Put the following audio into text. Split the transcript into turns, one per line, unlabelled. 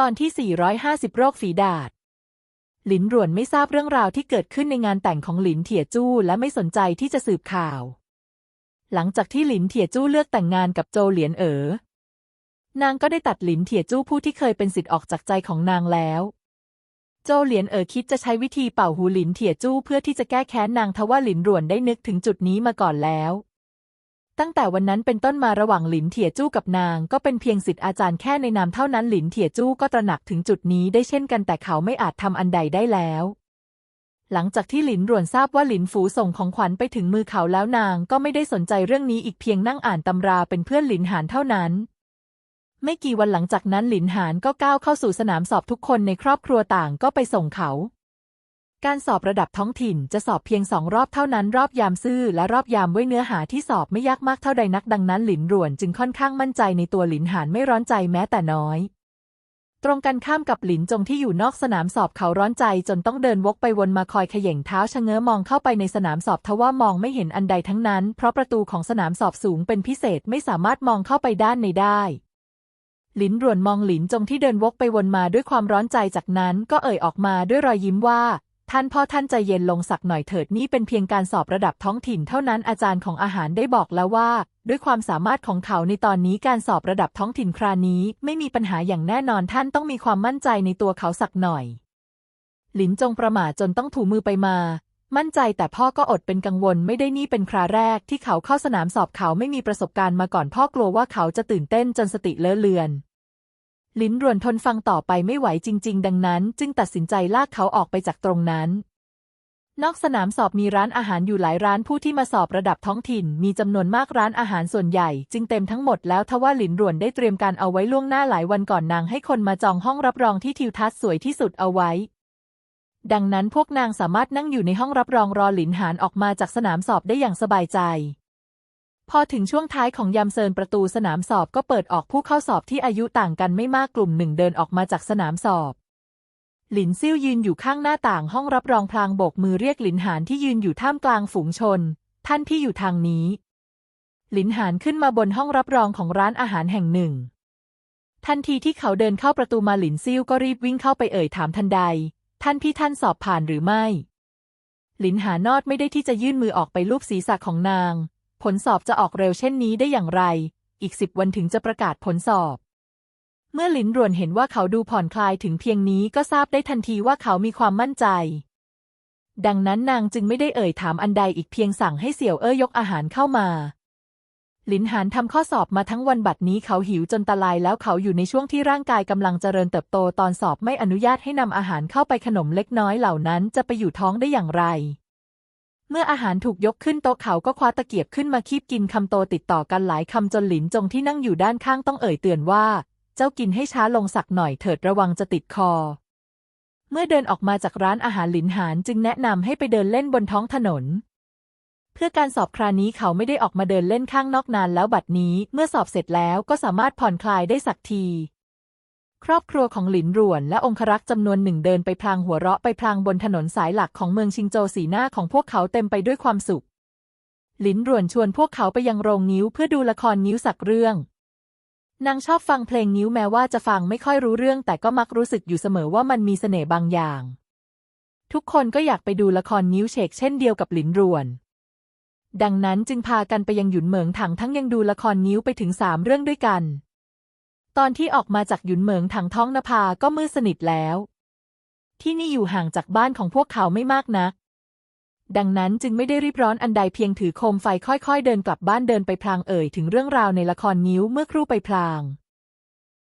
ตอนที่ 450 โรคฝีดาษหลินรวนไม่ทราบเรื่องราวที่เกิดขึ้นในงานแต่งของหลินเถียจู้และไม่สนใจที่จะสืบข่าว หลังจากที่หลินเถียจู้เลือกแต่งงานกับโจเหลียนเอ๋อนางก็ได้ตัดหลินเถียจู้ผู้ที่เคยเป็นสิทธิ์ออกจากใจของนางแล้ว โจเหลียนเอ๋อคิดจะใช้วิธีเป่าหูหลินเถียจู้เพื่อที่จะแก้แค้นนางทว่าหลินรวนได้นึกถึงจุดนี้มาก่อนแล้ว ตั้งแต่วันนั้นเป็นต้นมาระหว่างหลินเถี่ยจู้กับนาง ก็เป็นเพียงสิทธิ์อาจารย์แค่ในนามเท่านั้นหลินเถี่ยจู้ก็ตระหนักถึงจุดนี้ได้เช่นกันแต่เขาไม่อาจทำอันใดได้แล้ว หลังจากที่หลินรวนทราบว่าหลินฝูส่งของขวัญไปถึงมือเขาแล้วนางก็ไม่ได้สนใจเรื่องนี้อีกเพียงนั่งอ่านตำราเป็นเพื่อนหลินหานเท่านั้น ไม่กี่วันหลังจากนั้นหลินหานก็ก้าวเข้าสู่สนามสอบทุกคนในครอบครัวต่างก็ไปส่งเขา การสอบระดับท้องถิ่นจะสอบเพียงสองรอบเท่านั้นรอบยามซื่อและรอบยามไว้เนื้อหาที่สอบไม่ยากมากเท่าใดนักดังนั้นหลินรวนจึงค่อนข้างมั่นใจในตัวหลินหานไม่ร้อนใจแม้แต่น้อย ตรงกันข้ามกับหลินจงที่อยู่นอกสนามสอบเขาร้อนใจจนต้องเดินวกไปวนมาคอยเขย่งเท้าชะเง้อมองเข้าไปในสนามสอบทว่ามองไม่เห็นอันใดทั้งนั้น เพราะประตูของสนามสอบสูงเป็นพิเศษไม่สามารถมองเข้าไปด้านในได้หลินรวนมองหลินจงที่เดินวกไปวนมาด้วยความร้อนใจจากนั้นก็เอ่ยออกมาด้วยรอยยิ้มว่า ท่านพ่อท่านใจเย็นลงสักหน่อยเถิดนี่เป็นเพียงการสอบระดับท้องถิ่นเท่านั้นอาจารย์ของอาหารได้บอกแล้วว่า ด้วยความสามารถของเขาในตอนนี้การสอบระดับท้องถิ่นครานี้ ไม่มีปัญหาอย่างแน่นอนท่านต้องมีความมั่นใจในตัวเขาสักหน่อย หลินจงประหม่าจนต้องถูมือไปมา มั่นใจแต่พ่อก็อดเป็นกังวลไม่ได้นี่เป็นคราแรกที่เขาเข้าสนามสอบเขาไม่มีประสบการณ์มาก่อนพ่อกลัวว่าเขาจะตื่นเต้นจนสติเลอะเลือน ลิ้นรวนทนฟังต่อไปไม่ไหวจริง ๆ ดังนั้น จึงตัดสินใจลากเขาออกไปจากตรงนั้น นอกสนามสอบมีร้านอาหารอยู่หลายร้านผู้ที่มาสอบระดับท้องถิ่น มีจำนวนมากร้านอาหารส่วนใหญ่ จึงเต็มทั้งหมดแล้วทว่าหลินรวนได้เตรียมการเอาไว้ล่วงหน้าหลายวันก่อนนางให้คนมาจองห้องรับรองที่ทิวทัศน์สวยที่สุดเอาไว้ดังนั้นพวกนางสามารถนั่งอยู่ในห้องรับรองรอหลินหานออกมาจากสนามสอบได้อย่างสบายใจ พอถึงช่วงท้ายของยามเซินประตูสนามสอบก็เปิดออกผู้เข้าสอบที่อายุต่างกันไม่มากกลุ่มหนึ่งเดินออกมาจากสนามสอบ หลินซิ่วยืนอยู่ข้างหน้าต่างห้องรับรองพลางโบกมือเรียกหลินหานที่ยืนอยู่ท่ามกลางฝูงชน ท่านที่อยู่ทางนี้ หลินหานขึ้นมาบนห้องรับรองของร้านอาหารแห่งหนึ่ง ทันทีที่เขาเดินเข้าประตูมาหลินซิ่วก็รีบวิ่งเข้าไปเอ่ยถามทันใด ท่านพี่ท่านสอบผ่านหรือไม่ หลินหานอดไม่ได้ที่จะยื่นมือออกไปลูบศีรษะของนาง ผลสอบจะออกเร็วเช่นนี้ได้อย่างไร อีกสิบวันถึงจะประกาศผลสอบ เมื่อหลินรวนเห็นว่าเขาดูผ่อนคลายถึงเพียงนี้ก็ทราบได้ทันทีว่าเขามีความมั่นใจ ดังนั้นนางจึงไม่ได้เอ่ยถามอันใดอีกเพียงสั่งให้เสี่ยวเอ้ยยกอาหารเข้ามาหลินหานทำข้อสอบมาทั้งวันบัดนี้เขาหิวจนตะลายแล้วเขาอยู่ในช่วงที่ร่างกายกำลังเจริญเติบโตตอนสอบไม่อนุญาตให้นำอาหารเข้าไปขนมเล็กน้อยเหล่านั้นจะไปอยู่ท้องได้อย่างไร เมื่ออาหารถูกยกขึ้นโต๊ะเขาก็คว้าตะเกียบขึ้นมาคีบกินคำโตติดต่อกันหลายคำจนหลินจงที่นั่งอยู่ด้านข้างต้องเอ่ยเตือนว่า เจ้ากินให้ช้าลงสักหน่อยเถิดระวังจะติดคอ เมื่อเดินออกมาจากร้านอาหารหลินหานจึงแนะนำให้ไปเดินเล่นบนท้องถนน เพื่อการสอบครานี้เขาไม่ได้ออกมาเดินเล่นข้างนอกนานแล้วบัดนี้ เมื่อสอบเสร็จแล้วก็สามารถผ่อนคลายได้สักที ครอบครัวของหลินรวนและองครักษ์จำนวนหนึ่งเดินไปพลางหัวเราะไปพลางบนถนนสายหลักของเมืองชิงโจวสีหน้าของพวกเขาเต็มไปด้วยความสุข หลินรวนชวนพวกเขาไปยังโรงนิ้วเพื่อดูละครนิ้วสักเรื่องนางชอบฟังเพลงนิ้วแม้ว่าจะฟังไม่ค่อยรู้เรื่อง แต่ก็มักรู้สึกอยู่เสมอว่ามันมีเสน่ห์บางอย่าง ทุกคนก็อยากไปดูละครนิ้วเฉกเช่นเดียวกับหลินรวน ดังนั้นจึงพากันไปยังหยุนเหมิงถังทั้งยังดูละครนิ้วไปถึงสามเรื่องด้วยกัน ตอนที่ออกมาจากหยุนเหมิงถังท้องนภาก็มืดสนิทแล้ว ที่นี่อยู่ห่างจากบ้านของพวกเขาไม่มากนัก ดังนั้นจึงไม่ได้รีบร้อนอันใดเพียงถือโคมไฟค่อยๆ เดินกลับบ้านเดินไปพลางเอ่ยถึงเรื่องราวในละครนิ้วเมื่อครู่ไปพลาง